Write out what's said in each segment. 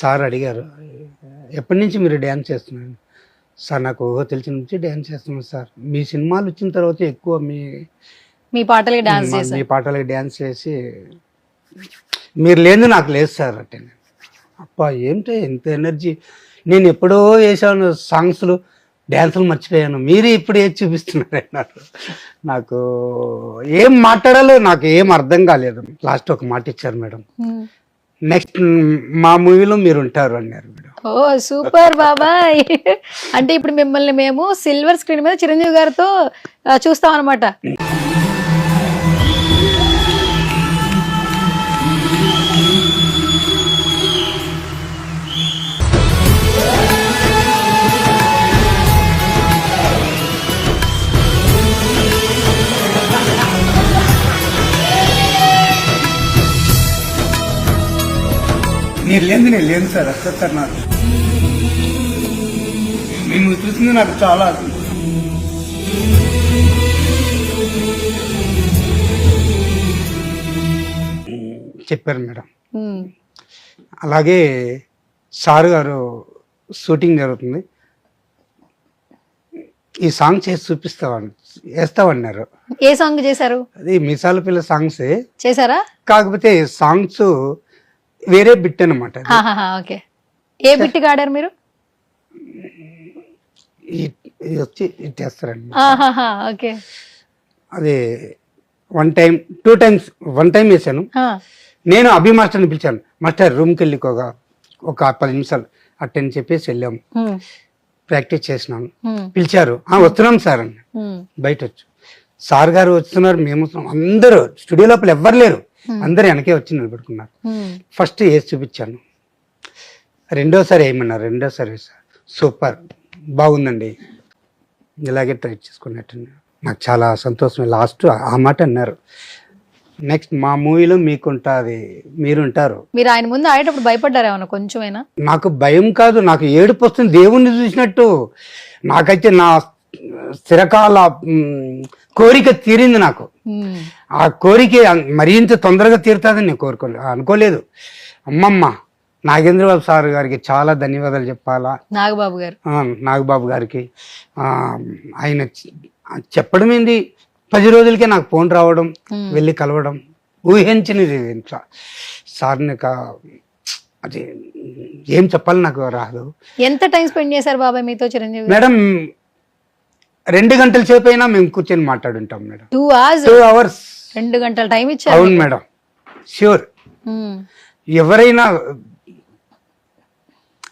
Sir అడిగారు ఎప్పటి నుంచి మీరు డ్యాన్స్ చేస్తున్నారు? సార్ నాకు ఊహ తెలిసిన నుంచి డ్యాన్స్ చేస్తున్నాను సార్. మీ సినిమాలు వచ్చిన తర్వాత ఎక్కువ మీ మీ పాటలకి డాన్స్ మా- చేశారు. మీ పాటలకి డ్యాన్స్ చేసి మీరు లేదు నాకు లేదు సార్ అంటే నేను, అబ్బా ఏంటి ఎంత ఎనర్జీ? నేను ఎప్పుడో వేసాను సాంగ్స్లు డ్యాన్సులు మర్చిపోయాను. మీరే ఇప్పుడు ఏది చూపిస్తున్నారు నాకు ఏం మాట్లాడాలో నాకు ఏం అర్థం కాలేదు. లాస్ట్ ఒక మాట ఇచ్చారు మేడం. నెక్స్ట్ మా మూవీలో మీరు ఉంటారు అన్నారు ఓ సూపర్ బాబాయ్. అంటే ఇప్పుడు మిమ్మల్ని మేము సిల్వర్ స్క్రీన్ మీద చిరంజీవి గారితో చూస్తాం అనమాట మీరు లేదు నేను లేను సార్ అసలు సార్ నాకు. మేము చూసింది నాకు చాలా చెప్పారు మేడం. అలాగే సార్ గారు షూటింగ్ జరుగుతుంది. ఈ సాంగ్ చేసి చూపిస్తామని వేస్తామన్నారు ఏ సాంగ్ చేశారు? అది మిసాల పిల్ల సాంగ్సే. చేశారా? కాకపోతే సాంగ్స్ వేరే బిట్ అనమాట ఓకే. ఏ బిట్టిగా ఆడారు మీరు? ఇది వచ్చి చేస్తారండి ఓకే. అది one time two times one time వేసాను నేను అభి మాస్టర్ని పిలిచాను. మాస్టర్ రూమ్కి వెళ్ళి ఒక ఒక పది నిమిషాలు అట్టని చెప్పేసి వెళ్ళాము ప్రాక్టీస్ చేసినాను. పిలిచారు. "ఆ, వస్తున్నాం సార్ అని ఉమ్, బయట వచ్చి. సార్ గారు వస్తున్నారు. మేము వస్తున్నాం. అందరూ స్టూడియో లోపల ఎవ్వరు లేరు. అందరు వెనకే వచ్చి నిలబెట్టుకున్నారు. ఫస్ట్ వేసి చూపించాను? రెండోసారి ఏమన్నారు? రెండోసారి సూపర్ బాగుందండి. ఇలాగే ట్రై చేసుకున్నట్టు నాకు చాలా సంతోషం. లాస్ట్ ఆ మాట అన్నారు. నెక్స్ట్ మా మూవీలో మీకుంటుంది మీరుంటారు. మీరు ఆయన ముందు ఆడేటప్పుడు భయపడ్డారు కొంచెమైనా? నాకు భయం కాదు. నాకు ఏడుపు వస్తుంది. దేవుణ్ణి చూసినట్టు. నాకైతే నా స్థిరకాల కోరిక తీరింది నాకు. ఆ కోరిక మరింత తొందరగా తీరుతుందని నేను కోరుకోలే అనుకోలేదు. అమ్మమ్మ నాగేంద్రబాబు సార్ గారికి చాలా ధన్యవాదాలు చెప్పాలా? నాగబాబు గారు. నాగబాబు గారికి. ఆయన చెప్పడం ఏంది? పది రోజులకే నాకు ఫోన్ రావడం వెళ్ళి కలవడం ఊహించినది సార్ని అది ఏం చెప్పాలి నాకు రాదు. ఎంత టైం స్పెండ్ చేశారు బాబాయ్ మీతో చిరంజీవి మేడం రెండు గంటల సేపు అయినా మేము కూర్చొని మాట్లాడుంటాం madam. Two hours two hours రెండు గంటల టైం ఇచ్చారు అవును మేడం. ష్యూర్ ఉమ్, ఎవరైనా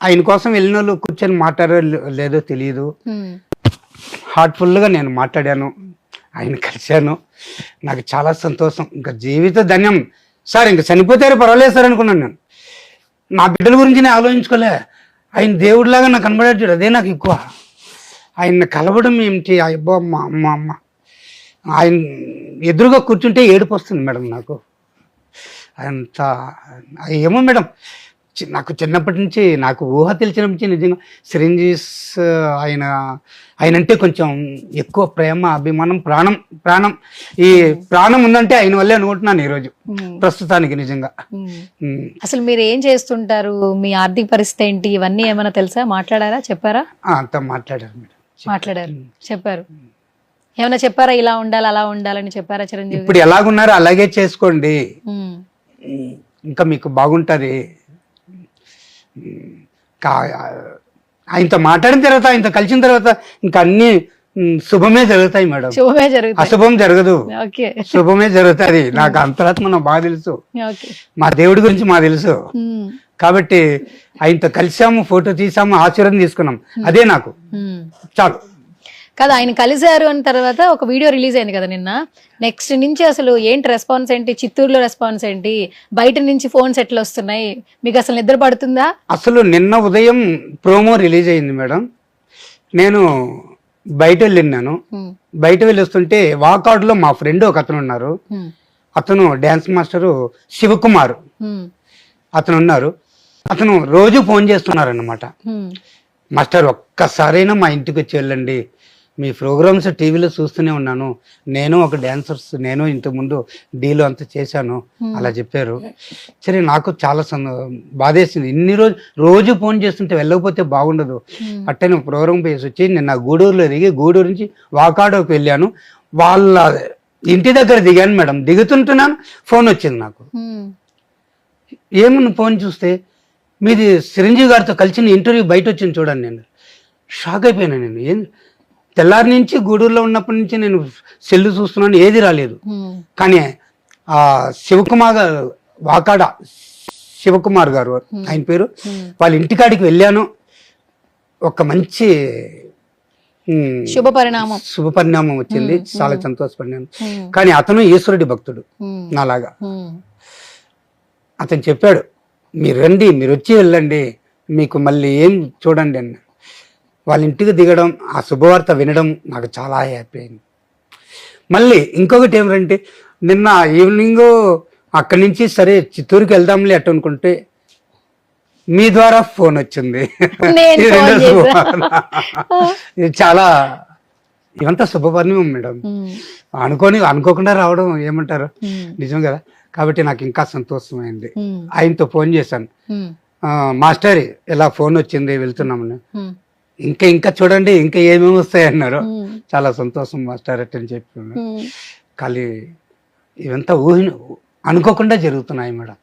ఆయన కోసం వెళ్ళిన వాళ్ళు కూర్చొని మాట్లాడారో లేదో తెలియదు హార్ట్ఫుల్గా నేను మాట్లాడాను. ఆయన కలిశాను. నాకు చాలా సంతోషం. ఇంకా జీవిత ధన్యం. సార్ ఇంకా చనిపోతారో పర్వాలేదు సార్ అనుకున్నాను నేను. నా బిడ్డల గురించి నేను ఆలోచించుకోలే. ఆయన దేవుడిలాగా నాకు కనబడాడు చూడు. అదే నాకు ఎక్కువ. ఆయన కలవడం ఏమిటి? అబ్బో అమ్మ అమ్మ అమ్మ. ఆయన ఎదురుగా కూర్చుంటే ఏడుపు వస్తుంది మేడం నాకు. అంత ఏమో మేడం నాకు చిన్నప్పటి నుంచి నాకు ఊహ తెలిసినప్పటి నుంచి నిజంగా సిరంజీస్ ఆయన ఆయన అంటే కొంచెం ఎక్కువ ప్రేమ అభిమానం ప్రాణం ప్రాణం. ఈ ప్రాణం ఉందంటే ఆయన వల్లే అనుకుంటున్నాను ఈరోజు ఉమ్, ప్రస్తుతానికి నిజంగా. ఉమ్. అసలు మీరు ఏం చేస్తుంటారు? మీ ఆర్థిక పరిస్థితి ఏంటి? ఇవన్నీ ఏమైనా తెలుసా? మాట్లాడారా? చెప్పారా? అంతా మాట్లాడారు మేడం. మాట్లాడారు. చెప్పారు. ఏమైనా చెప్పారా? ఇలా ఉండాలి అలా ఉండాలని చెప్పారా చిరంజీవి? ఇప్పుడు ఎలాగున్నారో అలాగే చేసుకోండి. ఇంకా మీకు బాగుంటుంది. ఆయనతో మాట్లాడిన తర్వాత ఆయనతో కలిసిన తర్వాత ఇంకా అన్ని శుభమే జరుగుతాయి మేడం. శుభమే జరుగుతాయి. అశుభం జరగదు. శుభమే జరుగుతుంది. నాకు అంతరాత్మ నాకు బాగా తెలుసు. మా దేవుడి గురించి మాకు తెలుసు. కాబట్టి ఆయనతో కలిసాము ఫోటో తీసాము ఆశీర్వాదం తీసుకున్నాం. అదే నాకు. చాలు. కాదు ఆయన కలిశారు అని తర్వాత ఒక వీడియో రిలీజ్ అయింది కదా నిన్న. నెక్స్ట్ నుంచి అసలు ఏంటి రెస్పాన్స్ ఏంటి? చిత్తూరులో రెస్పాన్స్ ఏంటి? బయట నుంచి ఫోన్స్ ఎట్లా వస్తున్నాయి. మీకు అసలు నిద్ర పడుతుందా? అసలు నిన్న ఉదయం ప్రోమో రిలీజ్ అయింది మేడం. నేను బయట వెళ్ళినాను ఉమ్, బయట వెళ్ళి వస్తుంటే వాకాడ్లో మా ఫ్రెండ్ ఒక అతను ఉన్నారు. అతను డ్యాన్స్ మాస్టరు శివకుమార్. అతను ఉన్నారు. అతను రోజు ఫోన్ చేస్తున్నారన్నమాట. మాస్టర్ ఒక్కసారైనా మా ఇంటికి వచ్చి వెళ్ళండి. మీ ప్రోగ్రామ్స్ టీవీలో చూస్తూనే ఉన్నాను. నేను ఒక డాన్సర్స్ నేను ఇంతకుముందు డీలో అంతా చేశాను. అలా చెప్పారు. సరే నాకు చాలా సంద బాధేసింది. ఇన్ని రోజు రోజు ఫోన్ చేస్తుంటే వెళ్ళకపోతే బాగుండదు. అట్టనే ప్రోగ్రామ్ పోయేసి వచ్చి నిన్న గూడూరులో దిగి గూడూరు నుంచి వాకాడోకి వెళ్ళాను. వాళ్ళ ఇంటి దగ్గర దిగాను మేడం. దిగుతుంటున్నాను. ఫోన్ వచ్చింది నాకు. ఏమన్నా ఫోన్ చూస్తే మీది చిరంజీవి గారితో కలిసిన ఇంటర్వ్యూ బయట వచ్చింది చూడండి నేను. షాక్ అయిపోయాను నేను. ఏం తెల్లారి నుంచి గూడూరులో ఉన్నప్పటి నుంచి నేను సెల్లు చూస్తున్నాను ఏది రాలేదు. కానీ ఆ శివకుమార్ గారు వాకాడ శివకుమార్ గారు ఆయన పేరు. వాళ్ళ ఇంటికాడికి వెళ్ళాను. ఒక మంచి ఉమ్, శుభ పరిణామం. శుభ పరిణామం వచ్చింది. చాలా సంతోషపడినాను. కానీ అతను ఈశ్వరుడి భక్తుడు. నాలాగా. అతను చెప్పాడు మీరు రండి మీరు వచ్చి వెళ్ళండి. మీకు మళ్ళీ ఏం చూడండి అన్న. వాళ్ళ ఇంటికి దిగడం ఆ శుభవార్త వినడం నాకు చాలా హ్యాపీ అయింది. మళ్ళీ ఇంకొకటి ఏమిటంటే నిన్న ఈవినింగ్ అక్కడి నుంచి సరే చిత్తూరుకి వెళ్దాంలే అట్టు అనుకుంటే మీ ద్వారా ఫోన్ వచ్చింది. ఇది చాలా ఇవంతా శుభపరిణామం మేడం. అనుకోని అనుకోకుండా రావడం ఏమంటారు. నిజం కదా? కాబట్టి నాకు ఇంకా సంతోషమైంది. ఆయనతో ఫోన్ చేశాను మాస్టర్ ఇలా ఫోన్ వచ్చింది వెళ్తున్నామని. ఇంకా ఇంకా చూడండి ఇంకా ఏమేమి వస్తాయి అన్నారు. చాలా సంతోషం మాస్టర్ అని చెప్పి. ఖాళీ ఇవంతా ఊహిన అనుకోకుండా జరుగుతున్నాయి మేడం